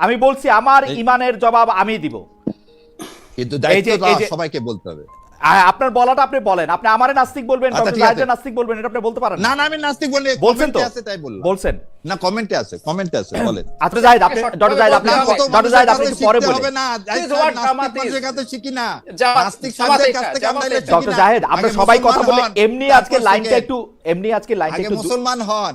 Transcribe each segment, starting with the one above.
আমি বলছি আমার ইমানের জবাব আমি দিব। কিন্তু দায়িত্ব সবাইকে বলতে হবে। আপনার বলাটা আপনি বলেন। আপনি আমারে নাস্তিক বলবেন আচ্ছা, ডক্টর জাহিদের নাস্তিক বলবেন এটা আপনি বলতে পারেন না। না আমি নাস্তিক বলি বলছেন তো? কমেন্টে আছে তাই বললাম। বলছেন। না কমেন্টে আছে কমেন্টে আছে বলেন। আচ্ছা জাহিদ আপনি ডক্টর জাহিদ আপনি ডক্টর জাহিদ আপনি পরে বলেন। হবে না। নাস্তিক. কাছে শিখি না। নাস্তিক জামাত সাহেবদের এটা, কাছ থেকে জামাত আমরা ডক্টর জাহিদ আমরা সবাই কথা বলে এমনি আজকে লাইনটা একটু এমনি আজকে লাইনটা একটু মুসলমান হন।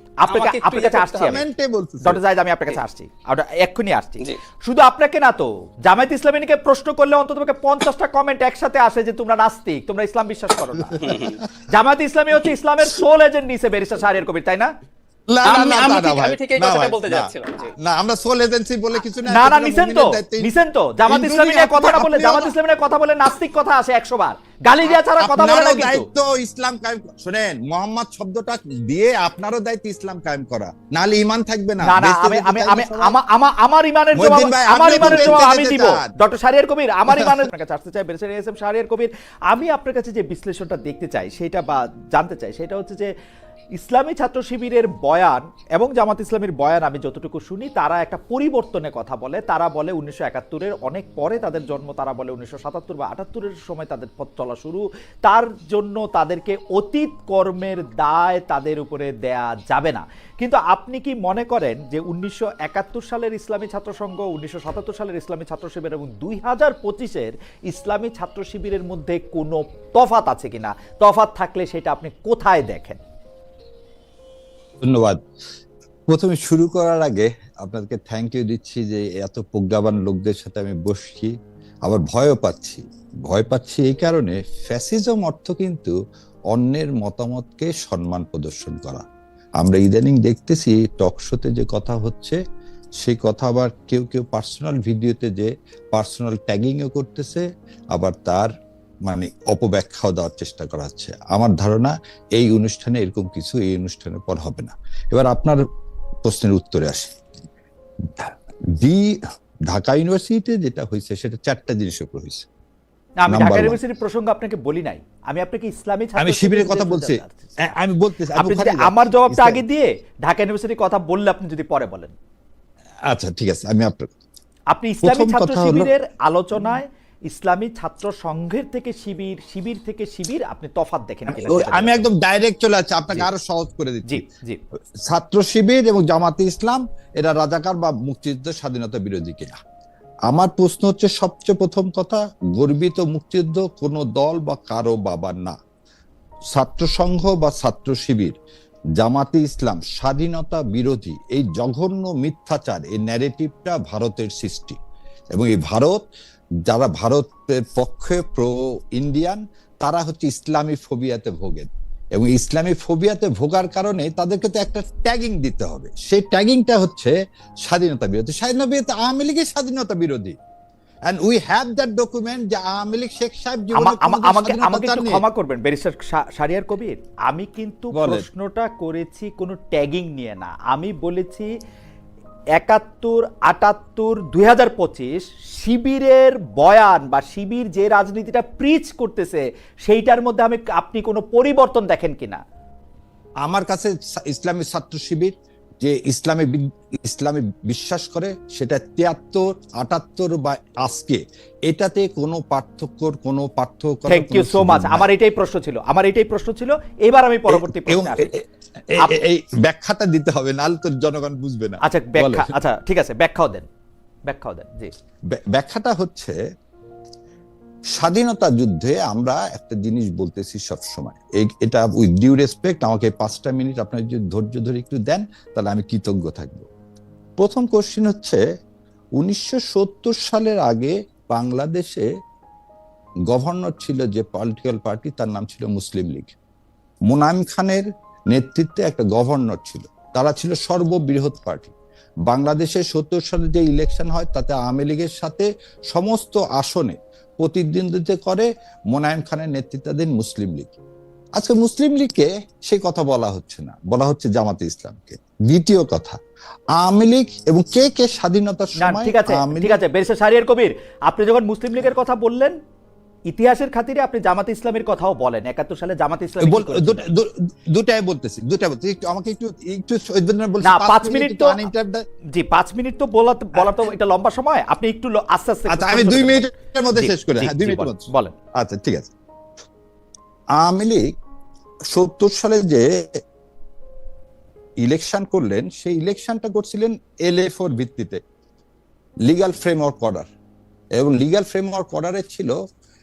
আপনাকে আপনার কাছে আসছি হবে। আমি। কমেন্টে বলতেছি। ডক্টর জাহিদ আমি আপনার কাছে আসছি। এক্ষুনি আসছি। শুধু আপনাকে না তো জামায়াত ইসলামীকে প্রশ্ন করলে অন্তত পঞ্চাশটা কমেন্ট একসাথে আসে যে তোমরা নাস্তিক তোমরা ইসলাম বিশ্বাস করো না। জামায়াত ইসলামী হচ্ছে ইসলামের সোল এজেন্ট নিচে বেরিস্টার সাহের কবির তাই না? না, আমরা সোল এজেন্সি বলে কিছু না না নিছেন তো নিছেন তো। জামাত ইসলামী নিয়ে কথাটা বলে জামাত ইসলামী নিয়ে কথা বলে নাস্তিক কথা আসে একশো বার। গালি দেওয়া ছাড়া কথা বলে না কিন্তু। ইসলাম কায়েম শুনেন মোহাম্মদ শব্দটা দিয়ে আপনারও দায়িত্ব ইসলাম কায়েম করা। নাহলে ইমান থাকবে না। না আমি আমার ইমানের জবাব আমার আপনি তো ইমানের বেঁচে জবাব আমি দিব। ডক্টর শাহরিয়ার কবির আমার কাছে আসতে চাই শাহরিয়ার কবির। আমি আপনার কাছে যে বিশ্লেষণটা দেখতে চাই সেটা বা জানতে চাই সেটা হচ্ছে যে ইসলামী ছাত্র শিবিরের বয়ান এবং জামাত ইসলামীর বয়ান আমি যতটুকু শুনি, তারা একটা পরিবর্তনের কথা বলে। তারা বলে উনিশশো একাত্তরের অনেক পরে তাদের জন্ম, তারা বলে উনিশশো সাতাত্তর বা আটাত্তরের সময় তাদের পথ চলা শুরু। তার জন্য তাদেরকে অতীত কর্মের দায় তাদের উপরে দেয়া যাবে না। কিন্তু আপনি কি মনে করেন যে উনিশশো একাত্তর সালের ইসলামী ছাত্র সংঘ, উনিশশো সাতাত্তর সালের ইসলামী ছাত্র শিবির এবং দুই হাজার পঁচিশের ইসলামী ছাত্র শিবিরের মধ্যে কোনো তফাত আছে কিনা? তফাত থাকলে সেটা আপনি কোথায় দেখেন? ধন্যবাদ। প্রথমে শুরু করার আগে আপনাদেরকে থ্যাংক ইউ দিচ্ছি যে এত প্রজ্ঞাবান লোকদের সাথে আমি বসছি। আবার ভয়ও পাচ্ছি। ভয় পাচ্ছি এই কারণে ফ্যাসিজম অর্থ কিন্তু অন্যের মতামতকে সম্মান প্রদর্শন করা। আমরা ইদানিং দেখতেছি টক শোতে যে কথা হচ্ছে, সেই কথা আবার কেউ কেউ পার্সোনাল ভিডিওতে যে পার্সোনাল ট্যাগিংও করতেছে, আবার তার মানে অপব্যাখ্যাও দেওয়ার চেষ্টা করা হচ্ছে। আমার ধারণা এই অনুষ্ঠানে এরকম কিছু এই অনুষ্ঠানের পর হবে না। এবার আপনার প্রশ্নের উত্তরে আসি। ডি ঢাকা ইউনিভার্সিটিতে যেটা হয়েছে সেটা চারটা জিনিসের উপর হয়েছে। আমি ঢাকা ইউনিভার্সিটির প্রসঙ্গ আপনাকে বলি নাই। আমি আপনাকে ইসলামী আমি শিবিরের কথা বলছি। আমি বলতেছি আপনি যদি আমার জবাবটা আগে দিয়ে ঢাকা ইউনিভার্সিটির কথা বললে আপনি যদি পরে বলেন। আচ্ছা ঠিক আছে আমি আপনার আপনি ইসলামী ছাত্র কথা শিবিরের আলোচনায় ইসলামী ছাত্র সংঘের থেকে শিবির শিবির থেকে শিবির আপনি তফাত দেখেন আমি একদম ডাইরেক্ট চলে যাচ্ছি আপনাকে আরও সহজ করে দিচ্ছি। জি ছাত্র শিবির এবং জামাতে ইসলাম এরা রাজাকার বা মুক্তিযুদ্ধ স্বাধীনতা বিরোধী কিনা? আমার প্রশ্ন হচ্ছে সবচেয়ে প্রথম কথা গর্বিত মুক্তিযুদ্ধ কোন দল বা কারও বাবার না। ছাত্র সংঘ বা ছাত্র শিবির জামাতে ইসলাম স্বাধীনতা বিরোধী এই জঘন্য মিথ্যাচার এই ন্যারেটিভটা ভারতের সৃষ্টি। এবং এই ভারত যারা ভারতের পক্ষে প্রো ইন্ডিয়ান তারা হচ্ছে ইসলামী ফোবিয়াতে ভোগেন এবং ইসলামী ফোবিয়াতে ভোগার কারণে তাদেরকে তো একটা ট্যাগিং দিতে হবে। সেই ট্যাগিংটা হচ্ছে স্বাধীনতা বিরোধী। স্বাধীনতা বিরোধী আওয়ামী লীগের স্বাধীনতা বিরোধী। And we have that document যে আওয়ামী লীগ শেখ সাহেব আমাকে আমাকে একটু ক্ষমা করবেন ব্যারিস্টার শারিয়ার কবির। আমি কিন্তু। প্রশ্নটা করেছি কোনো ট্যাগিং নিয়ে না। আমি বলেছি একাত্তর, আটাত্তর, দুই শিবিরের বয়ান বা শিবির যে রাজনীতিটা প্রিচ করতেছে, সেইটার মধ্যে আমি, আপনি কোনো পরিবর্তন দেখেন কিনা? আমার কাছে ইসলামী ছাত্র শিবির যে ইসলামে ইসলামে বিশ্বাস করে সেটা তিয়াত্তর আটাত্তর বা আজকে। এটাতে কোনো পার্থক্যর কোনো পার্থক্য থ্যাংক ইউ সো মাচ আমার এটাই প্রশ্ন ছিল। আমার এটাই প্রশ্ন ছিল। এবার আমি পরবর্তী প্রশ্নে আসি। এই ব্যাখ্যাটা দিতে হবে নাহলে তো জনগণ বুঝবে না। আচ্ছা ব্যাখ্যা আচ্ছা ঠিক আছে ব্যাখ্যাও দেন। ব্যাখ্যাও দেন জি। ব্যাখ্যাটা হচ্ছে স্বাধীনতা যুদ্ধে আমরা একটা জিনিস বলতেছি সব সময় এটা উইথ ডিউ রেসপেক্ট আমাকে পাঁচটা মিনিট আপনার যদি ধৈর্য ধরে একটু দেন, তাহলে আমি কৃতজ্ঞ থাকব। প্রথম কোশ্চিন হচ্ছে, উনিশশো সত্তর সালের আগে বাংলাদেশে গভর্নর ছিল যে পলিটিক্যাল পার্টি তার নাম ছিল মুসলিম লীগ। মুনাইম খানের নেতৃত্বে একটা গভর্নর ছিল। তারা ছিল সর্ববৃহৎ পার্টি বাংলাদেশে সত্তর সালে যে ইলেকশন হয়, তাতে আওয়ামী লীগের সাথে সমস্ত আসনে প্রতিদ্বন্দ্বিতা করে মোনায়েম খানের নেতৃত্বাধীন মুসলিম লীগ। আজকে মুসলিম লীগকে সেই কথা বলা হচ্ছে না। বলা হচ্ছে জামাতে ইসলামকে। দ্বিতীয় কথা আওয়ামী লীগ এবং কে কে স্বাধীনতার সময় ঠিক আছে ঠিক আছে বেরিসা সারিয়ার কবির আপনি যখন মুসলিম লীগের কথা বললেন ইতিহাসের খাতিরে আপনি জামাত ইসলামের কথাও বলেন। একাত্তর সালে জামাত ইসলাম দুটাই বলতেছি দুটাই বলতেছি। একটু আমাকে একটু একটু না, পাঁচ মিনিট তো- জি পাঁচ মিনিট তো বলা বলা তো এটা লম্বা সময়। আপনি একটু আস্তে আস্তে আচ্ছা আমি দুই মিনিটের মধ্যে শেষ করে। হ্যাঁ দুই জি, মিনিটের বলেন, মধ্যে। বলেন। আচ্ছা ঠিক আছে। আওয়ামী লীগ সত্তর সালে যে ইলেকশন করলেন সেই ইলেকশনটা করছিলেন এলএফ ওর ভিত্তিতে লিগাল ফ্রেমওয়ার্ক অর্ডার এবং লিগাল ফ্রেমওয়ার্ক অর্ডারে ছিল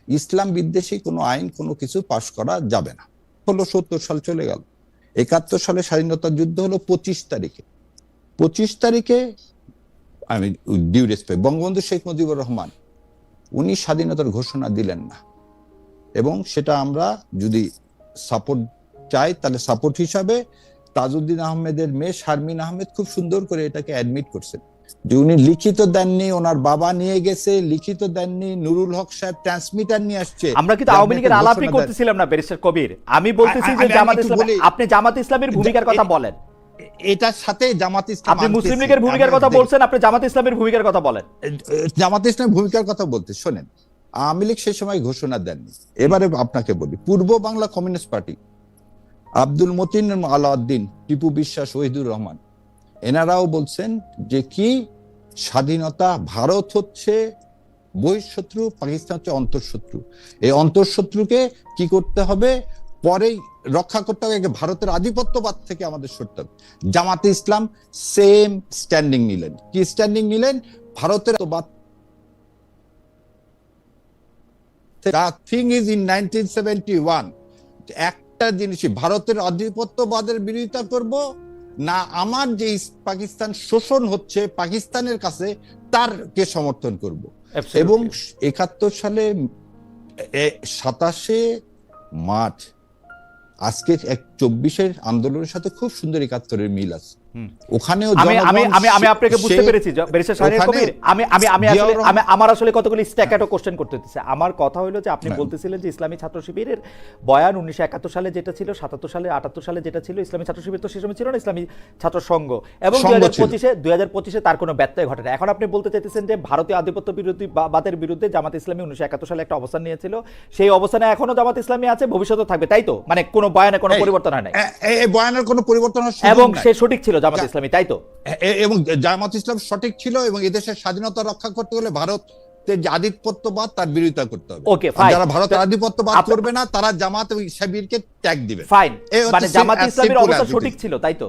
ইসলাম বিদ্বেষী কোনো আইন, কোনো কিছু পাশ করা যাবে না। হলো সত্তর সাল চলে গেল। একাত্তর সালে স্বাধীনতা যুদ্ধ হলো পঁচিশ তারিখে। পঁচিশ তারিখে, আমি ডিউ রেসপেক্ট বঙ্গবন্ধু শেখ মুজিবুর রহমান, উনি স্বাধীনতার ঘোষণা দিলেন না। এবং সেটা আমরা যদি সাপোর্ট চাই, তাহলে সাপোর্ট হিসাবে তাজউদ্দিন আহমেদের মেয়ে শারমিন আহমেদ খুব সুন্দর করে এটাকে অ্যাডমিট করছেন। যে উনি লিখিত দেননি ওনার বাবা নিয়ে গেছে লিখিত দেননি নুরুল হক সাহেব ট্রান্সমিটার নিয়ে আসছে। আমরা কিন্তু আওয়ামী লীগের আলাপই করতেছিলাম না ব্যারিস্টার কবির। আমি বলতেছি যে জামাত ইসলাম আপনি জামাত ইসলামের ভূমিকার কথা বলেন। এটার সাথে জামাত ইসলাম আপনি মুসলিম লীগের ভূমিকার কথা বলছেন আপনি জামাত ইসলামের ভূমিকার কথা বলেন। জামাত ইসলামের ভূমিকার কথা বলতে শোনেন আওয়ামী লীগ সে সময় ঘোষণা দেননি। এবারে আপনাকে বলি পূর্ব বাংলা কমিউনিস্ট পার্টি আব্দুল মতিন আলাউদ্দিন টিপু বিশ্বাস ওহিদুর রহমান এনারাও বলছেন যে কি স্বাধীনতা ভারত হচ্ছে বহিঃশত্রু, পাকিস্তান হচ্ছে অন্তঃশত্রু। এই অন্তঃশত্রুকে কি করতে হবে? পরেই রক্ষা করতে হবে ভারতের আধিপত্যবাদ থেকে আমাদের সরতে হবে। জামাতে ইসলাম সেম স্ট্যান্ডিং নিলেন। কি স্ট্যান্ডিং নিলেন? ভারতের bad thing is in nineteen seventy one একটা জিনিসই ভারতের আধিপত্যবাদের বিরোধিতা করব না আমার যে পাকিস্তান শোষণ হচ্ছে পাকিস্তানের কাছে তারকে সমর্থন করব এবং একাত্তর সালে সাতাশে মার্চ আজকে এক চব্বিশের আন্দোলনের সাথে খুব সুন্দর একাত্তরের মিল আছে। ওখানেও আমি আমি আমি আপনাকে বুঝতে পেরেছি শাহরিয়ার কবির আমি আমি আমি আসলে আমি আমার আসলে কতগুলি স্ট্যাকেটো কোশ্চেন করতে হচ্ছে আমার কথা হলো যে আপনি হ্যাঁ। বলতেছিলেন যে ইসলামী ছাত্র শিবিরের বয়ান উনিশশো একাত্তর সালে যেটা ছিল সাতাত্তর সালে আটাত্তর সালে যেটা ছিল ইসলামী ছাত্র শিবির তো সে সময় ছিল না ইসলামী ছাত্র সংঘ। এবং দুই সংঘ হাজার ছিল। পঁচিশে দুই হাজার পঁচিশে তার কোনো ব্যত্যয় ঘটে না এখন আপনি বলতে চাইতেছেন যে ভারতীয় আধিপত্য বিরোধী বাদের বিরুদ্ধে জামাত ইসলামী উনিশশো একাত্তর সালে একটা অবস্থান নিয়েছিল। সেই অবস্থানে এখনও জামাত ইসলামী আছে ভবিষ্যতে থাকবে। তাই তো? মানে কোনো বয়ানে কোনো পরিবর্তন হয় নাই। এ- এ- এই বয়ানের কোনো পরিবর্তন এবং সে সঠিক ছিল জামাত ইসলামী তাই তো? এবং জামাত ইসলাম সঠিক ছিল এবং এদেশের স্বাধীনতা রক্ষা করতে হলে ভারত যে আধিপত্যবাদ তার বিরোধিতা করতে হবে। ওকে যারা ভারত আধিপত্যবাদ করবে না তারা জামাত এবং শিবিরকে ত্যাগ দিবে। ফাইন মানে জামাত ইসলামের অবস্থা সঠিক ছিল তাই তো?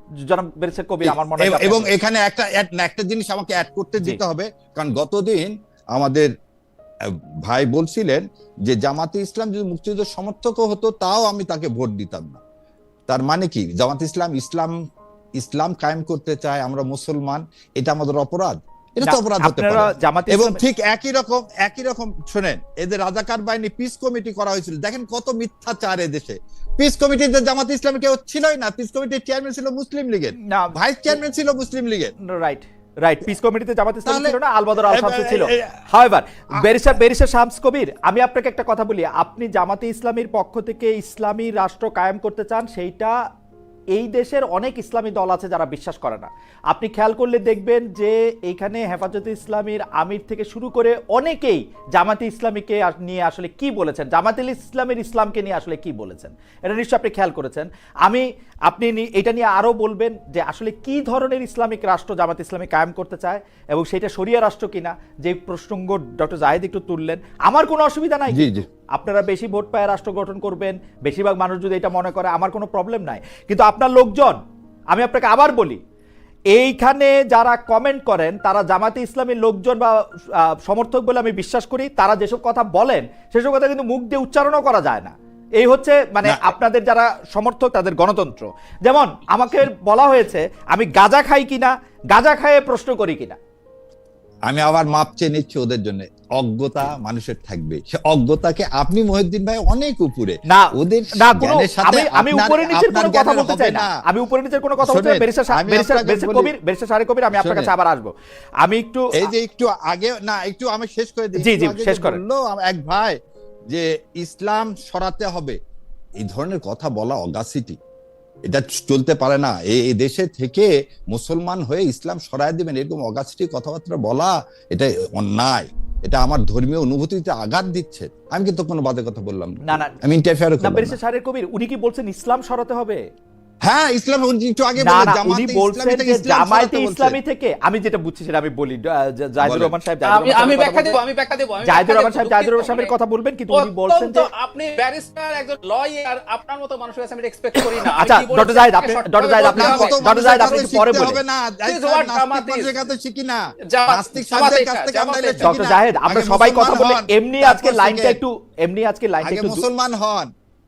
জনাব ব্যারিস্টার কবির আমার মনে হয় এবং- এখানে একটা একটা জিনিস আমাকে অ্যাড করতে দিতে হবে কারণ গতদিন আমাদের ভাই বলছিলেন যে জামাতে ইসলাম যদি মুক্তিযুদ্ধ সমর্থক হতো তাও আমি তাকে ভোট দিতাম না। তার মানে কি? জামাত ইসলাম ইসলাম ইসলাম কায়েম করতে চায় আমরা মুসলমান এটা আমাদের অপরাধ। এটা তো অপরাধ হতে পারে। এবং ঠিক একই রকম একই রকম শোনেন এদের রাজাকার বাহিনী পিস কমিটি করা হয়েছিল। দেখেন কত মিথ্যাচার দেশে পিস কমিটিতে জামাত ইসলাম কেউ ছিলই না। পিস কমিটির চেয়ারম্যান ছিল মুসলিম লীগের। না। ভাইস চেয়ারম্যান ছিল মুসলিম লীগের। রাইট রাইট পিস কমিটিতে জামাত ইসলাম ছিল না আলবদর আল শামসু ছিল। হাওয়েভার বেরিসা বেরিসা শামস কবির আমি আপনাকে একটা কথা বলি। আপনি জামাতে ইসলামীর পক্ষ থেকে ইসলামী রাষ্ট্র কায়েম করতে চান সেইটা এই দেশের অনেক ইসলামী দল আছে যারা বিশ্বাস করে না। আপনি খেয়াল করলে দেখবেন যে এইখানে হেফাজতে ইসলামীর আমির থেকে শুরু করে অনেকেই জামাতে ইসলামীকে নিয়ে আসলে কি বলেছেন জামাতে ইসলামের ইসলামকে নিয়ে আসলে কি বলেছেন এটা নিশ্চয়ই আপনি খেয়াল করেছেন। আমি আপনি এটা নিয়ে আরও বলবেন যে আসলে কি ধরনের ইসলামিক রাষ্ট্র জামাত ইসলামী কায়েম করতে চায় এবং সেটা শরিয়া রাষ্ট্র কিনা যে প্রসঙ্গ ডক্টর জাহেদ একটু তুললেন আমার কোনো অসুবিধা নাই। জি, জি। আপনারা বেশি ভোট পায় রাষ্ট্র গঠন করবেন বেশিরভাগ মানুষ যদি এটা মনে করে আমার কোনো প্রবলেম নাই। কিন্তু আপনার লোকজন আমি আপনাকে আবার বলি এইখানে যারা কমেন্ট করেন তারা জামাতে ইসলামের লোকজন বা সমর্থক বলে আমি বিশ্বাস করি তারা যেসব কথা বলেন সেসব কথা কিন্তু মুখ দিয়ে উচ্চারণও করা যায় না। এই হচ্ছে মানে আপনাদের যারা সমর্থক তাদের গণতন্ত্র। যেমন আমাকে বলা হয়েছে আমি গাজা খাই কিনা গাজা খায়ে প্রশ্ন করি কিনা। আমি আবার মাপ চেয়ে নিচ্ছি ওদের জন্য। অজ্ঞতা মানুষের থাকবে। সে অজ্ঞতাকে আপনি মহিউদ্দিন ভাই অনেক উপরে। না ওদের না কোনো জ্ঞানের সাথে আমি আমি উপরে নিচের কোনো কথা বলতে চাই না। আমি উপরে নিচের কোনো কথা বলতে চাই বেরিসা বেরিসা বেরিসা কবির বেরিসা সারে কবির আমি আপনার কাছে আবার আসব। আমি একটু এই যে একটু আগে না একটু আমি শেষ করে দিই। জি, জি, শেষ করেন। বলল এক ভাই যে ইসলাম সরাতে হবে। এই ধরনের কথা বলা অগাসিটি এটা চলতে পারে না। এই দেশে থেকে মুসলমান হয়ে ইসলাম সরায় দিবেন এরকম অগাসিটি কথাবার্তা বলা এটা অন্যায়। এটা আমার ধর্মীয় অনুভূতিতে আঘাত দিচ্ছে আমি কিন্তু কোনো বাদে কথা বললাম না, না। আমি ইন্টারফেয়ার না করলাম না। কবির উনি কি বলছেন ইসলাম সরাতে হবে হ্যাঁ ইসলাম একটু আগে উনি ইসলামী বলছেন থেকে যে জামায়াতে ইসলামী থেকে আমি যেটা বুঝছি সেটা আমি বলি জাহিদুর রহমান সাহেব আমি ব্যাখ্যা দেবো আমি ব্যাখ্যা দেবো জাহিদুর রহমান সাহেব জাহিদুর রহমান সাহেবের কথা বলবেন কিন্তু উনি বলছেন যে আপনি ব্যারিস্টার একজন লয়ার আপনার মতো মানুষের কাছে আমি এক্সপেক্ট করি না। আচ্ছা, ডক্টর জাহিদ, আপনি- ডক্টর জাহিদ, আপনি- ডক্টর জাহিদ, আপনি পরে বলেন। হবে না? Is. কাছে শিখি না। নাস্তিক কাছ থেকে আমরা। ডক্টর। জাহেদ আমরা সবাই কথা বলে এমনি আজকে লাইনটা একটু এমনি আজকে লাইনটা একটু মুসলমান হন।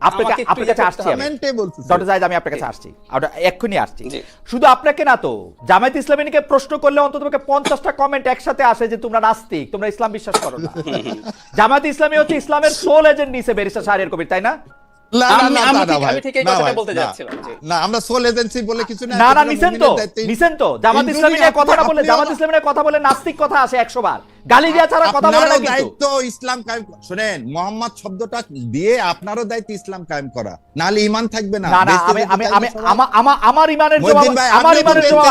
আপনাকে আপনার ইয়ে কাছে আসছি হবে। আমি কমেন্টে বলতেছি ডক্টর জাহিদ আমি আপনার কাছে আসছি। এক্ষুনি আসছি। শুধু আপনাকে না তো জামায়াত ইসলামীকে প্রশ্ন করলে অন্তত পঞ্চাশটা কমেন্ট একসাথে আসে যে তোমরা নাস্তিক তোমরা ইসলাম বিশ্বাস করো না। জামায়াত ইসলামী হচ্ছে ইসলামের সোল এজেন্ট নিচে বেরিসা সাহের কবির তাই না? না, আমরা সোল এজেন্সি বলে কিছু না না নিছেন তো নিছেন তো। জামাত কথাটা বলে কথা বলে নাস্তিক কথা আসে বার। গালি ছাড়া কথা বলে না আপনারও দায়িত্ব ইসলাম কায়েম শুনেন মোহাম্মদ শব্দটা দিয়ে আপনারও দায়িত্ব ইসলাম কায়েম করা। থাকবে না। না না আমি আমার ইমানের জবাব আমার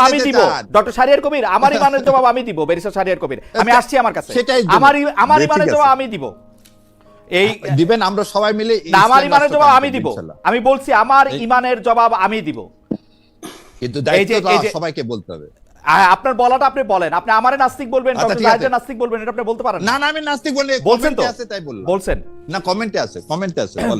আমি যেতে দিব। চান। ডক্টর শারিয়ার কবির আমার ইমানের জবাব আমি দিব বেরিসা শারিয়ার কবির। আমি আসছি আমার কাছে। আমার জবাব আমি দিব। এই দিবেন আমরা সবাই মিলে আমার ইমানের জবাব আমি দিব। আমি বলছি আমার ইমানের জবাব আমি দিব। কিন্তু দায়িত্ব সবাইকে বলতে হবে। আপনার বলাটা আপনি বলেন। আপনি আমারে নাস্তিক বলবেন আচ্ছা, ডক্টর নাস্তিক বলবেন এটা আপনি বলতে পারেন না। না আমি নাস্তিক বলি বলছেন তো? তাই বললাম। বলছেন? না কমেন্টে আছে কমেন্টে আছে